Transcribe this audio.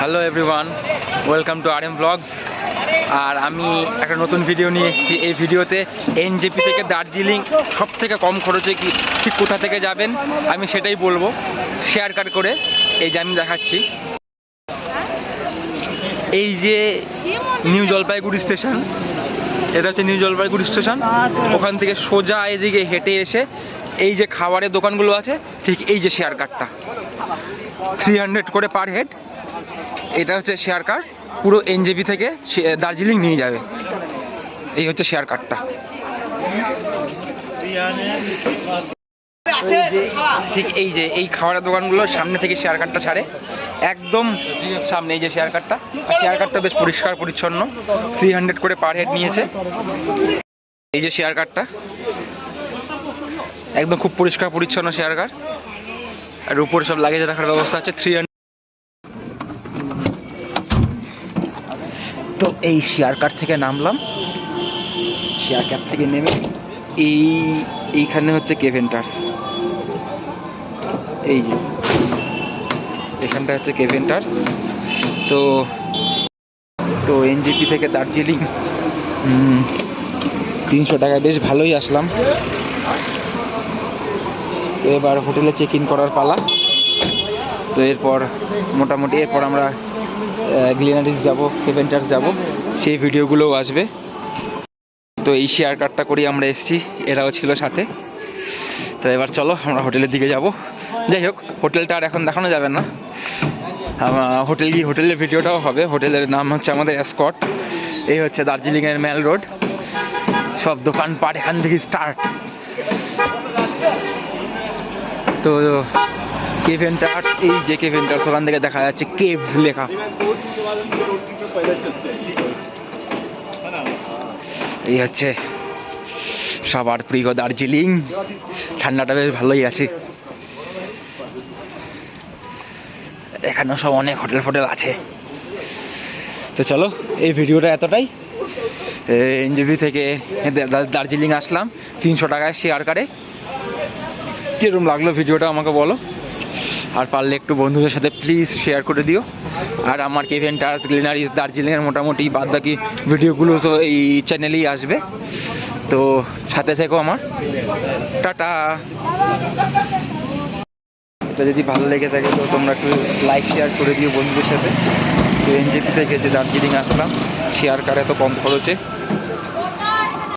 Hello everyone welcome to R M blogs আর আমি একটা নতুন ভিডিও নিয়ে এসেছি। এই ভিডিওতে এনজেপি থেকে দার্জিলিং সব থেকে কম খরচে কি, ঠিক কোথা থেকে যাবেন, আমি সেটাই বলব। শেয়ার কাট করে এই যে আমি দেখাচ্ছি। এই যে নিউ জলপাইগুড়ি স্টেশন এটা হচ্ছে নিউ জলপাইগুড়ি স্টেশন ওখান থেকে সোজা এদিকে হেঁটে এসে এই যে খাবারের দোকানগুলো আছে, ঠিক এই যে শেয়ার কার্ডটা থ্রি হান্ড্রেড করে পার হেড এটা হচ্ছে শেয়ার কার্ড পুরো এনজেপি থেকে দার্জিলিং নিয়ে যাবে। এই হচ্ছে শেয়ার কার্ডটা ঠিক এই যে এই খাবারের দোকানগুলোর সামনে থেকে শেয়ার কার্ডটা ছাড়ে। একদম সামনে এই যে শেয়ার কার্ডটা আর শেয়ার কার্ডটা বেশ পরিষ্কার পরিচ্ছন্ন। থ্রি হান্ড্রেড করে পার হেড নিয়েছে। এই যে শেয়ার কার্ডটা একদম খুব পরিষ্কার পরিচ্ছন্ন শেয়ার কার্ড আর উপরে সব লাগেজ রাখার ব্যবস্থা আছে। থ্রি তো এই শেয়ার কার্ড থেকে নামলাম। শেয়ার কার্ড থেকে নেমে এই, এইখানে হচ্ছে কেভেন্টার্স এই যে এখানটা হচ্ছে কেভেন্টার্স তো তো এনজিপি থেকে দার্জিলিং তিনশো টাকায় বেশ ভালোই আসলাম। এবার হোটেলে চেক ইন করার পালা। তো এরপর, মোটামুটি এরপর আমরা গ্লিনারিস যাব কেভেন্টার্স যাব, সেই ভিডিওগুলোও আসবে। তো এই শেয়ার কার্ডটা করেই আমরা এসেছি, এরাও ছিল সাথে। তো এবার চলো, আমরা হোটেলের দিকে যাব। যাই হোক, হোটেলটা আর এখন দেখানো যাবে না। হোটেল গিয়ে হোটেলের ভিডিওটাও হবে। হোটেলের নাম হচ্ছে আমাদের স্কট এই হচ্ছে দার্জিলিংয়ের মেল রোড সব দোকানপাট এখান থেকে স্টার্ট তো কেভেন্টার্স এই যে কেভেন্টার্স ওখান থেকে দেখা যাচ্ছে কেভস লেখা। এই হচ্ছে সবার প্রিয় দার্জিলিং। ঠান্ডাটা বেশ ভালোই আছে। এখানেও সব অনেক হোটেল ফোটেল আছে। তো চলো, এই ভিডিওটা এতটাই। এনজিবি থেকে দার্জিলিং আসলাম। তিনশো টাকায় শেয়ার কারে কীরকম লাগল ভিডিওটা আমাকে বলো। আর পারলে একটু বন্ধুদের সাথে প্লিজ শেয়ার করে দিও। আর আমার কেভেন্টার্স গ্লিনারিস দার্জিলিংয়ের মোটামুটি বাদ বাকি ভিডিওগুলো তো এই চ্যানেলেই আসবে। তো সাথে থেকো আমার। টাটা। এটা যদি ভালো লেগে থাকে তো তোমরা একটু লাইক শেয়ার করে দিও বন্ধুদের সাথে। তো এনজেপি থেকে যে দার্জিলিং আসলাম শেয়ার কারে তো কম খরচে?